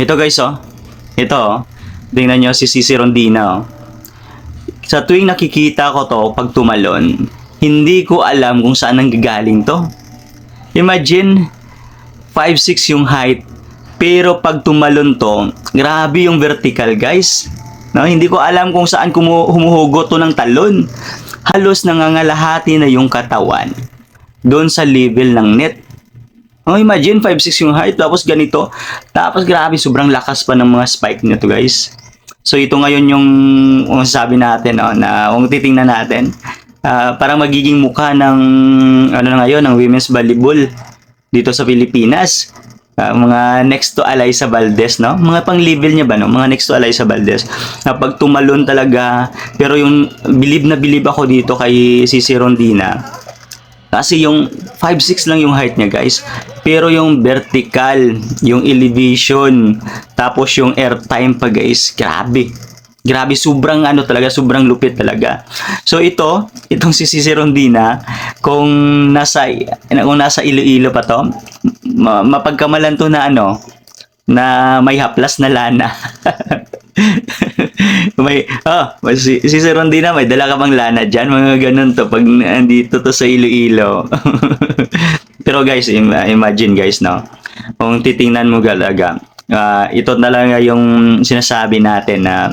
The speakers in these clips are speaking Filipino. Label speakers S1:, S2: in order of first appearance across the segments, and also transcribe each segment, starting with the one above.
S1: Ito guys, oh. Ito, oh. Tingnan nyo si Cici Rondina, oh. Sa tuwing nakikita ko to pag tumalon, hindi ko alam kung saan nanggagaling to. Imagine, 5'6 yung height, pero pag tumalon to, grabe yung vertical guys. No, hindi ko alam kung saan kumu- humuhugot to ng talon. Halos nangangalahati na yung katawan doon sa level ng net. Oh, imagine 5'6 yung height tapos ganito. Tapos grabe sobrang lakas pa ng mga spike nito guys. So ito ngayon yung yung sabi natin no, na kung titingnan natin ah, parang magiging mukha ng ano na ngayon ng women's volleyball dito sa Pilipinas. Ah, mga next to Alaysa Valdez, no? Mga pang-level niya ba, no? Mga next to Alaysa Valdez. Na pag tumalon talaga, pero yung bilib na bilib ako dito kay Cici Rondina, kasi yung 5'6 lang yung height niya guys. Pero yung vertical, yung elevation, tapos yung airtime pa guys, grabe. Grabe, sobrang ano talaga, sobrang lupit talaga. So ito, itong si Cici Rondina, kung nasa, kung nasa Iloilo pa to, ma- mapagkamalan to na ano, na may haplas na lana. may, oh, si, si Sir Rondina, may dala ka bang lana dyan? Mga ganun to, pag nandito to sa Iloilo. Pero guys, im- imagine guys, no? Kung titingnan mo talaga, ah, ito na lang yung sinasabi natin na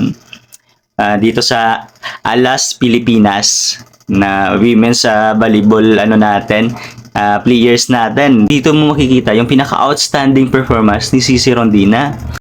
S1: ah, dito sa Alas, Pilipinas na women's sa volleyball ano natin ah, players natin dito mo makikita yung pinaka outstanding performance ni Cici Rondina